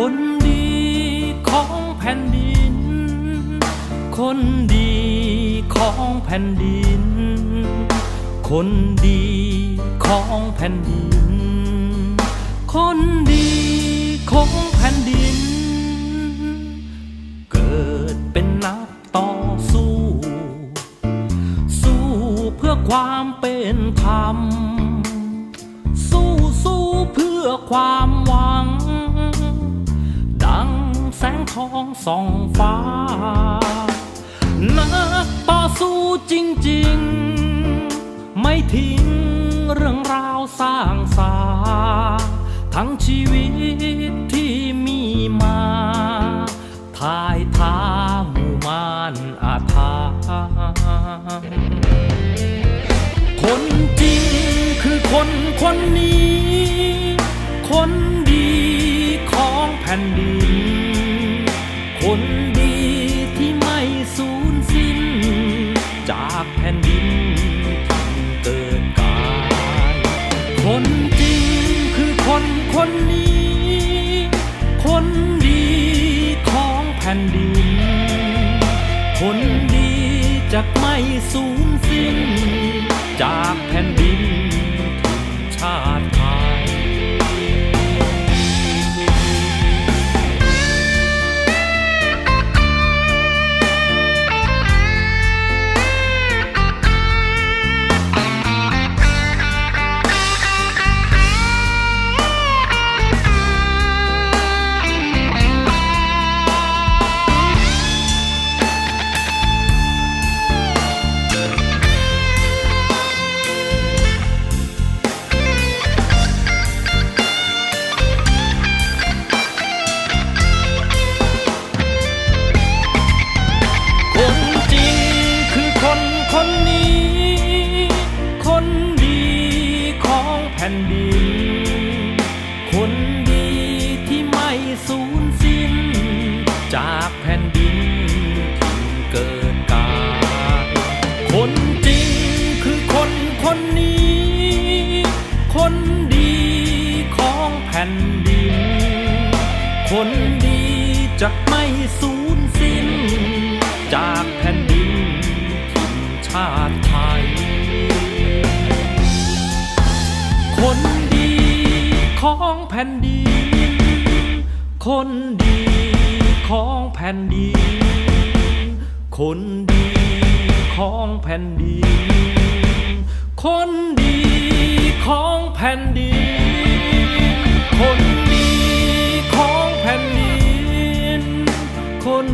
คนดีของแผ่นดิน คนดีของแผ่นดิน คนดีของแผ่นดิน คนดีของแผ่นดิน เกิดเป็นนักต่อสู้ สู้เพื่อความเป็นธรรม สู้สู้เพื่อความหวัง แสงทองส่องฟ้า นักต่อสู้จริง ๆ ไม่ทิ้งเรื่องราวสร้างสา ทั้งชีวิตที่มีมาทายท้าหมู่มานอาธาคนจริงคือคนคนนี้ คนจริงคือคนคนนี้ คนดีของแผ่นดิน คนดีจะไม่สูญสิ้น จากแผ่นดินถิ่ชาติ คนนนี้ คนดีของแผ่นดิน คนดีที่ไม่สูญสิ้น จากแผ่นดินที่เกิดกายคนจริงคือคนคนนี้ คนดีของแผ่นดิน คนดีจะไม่สูญสิ้น ของแผ่นดิน คนดีของแผ่นดิน คนดีของแผ่นดิน คนดีของแผ่นดิน คนดีของแผ่นดิน คน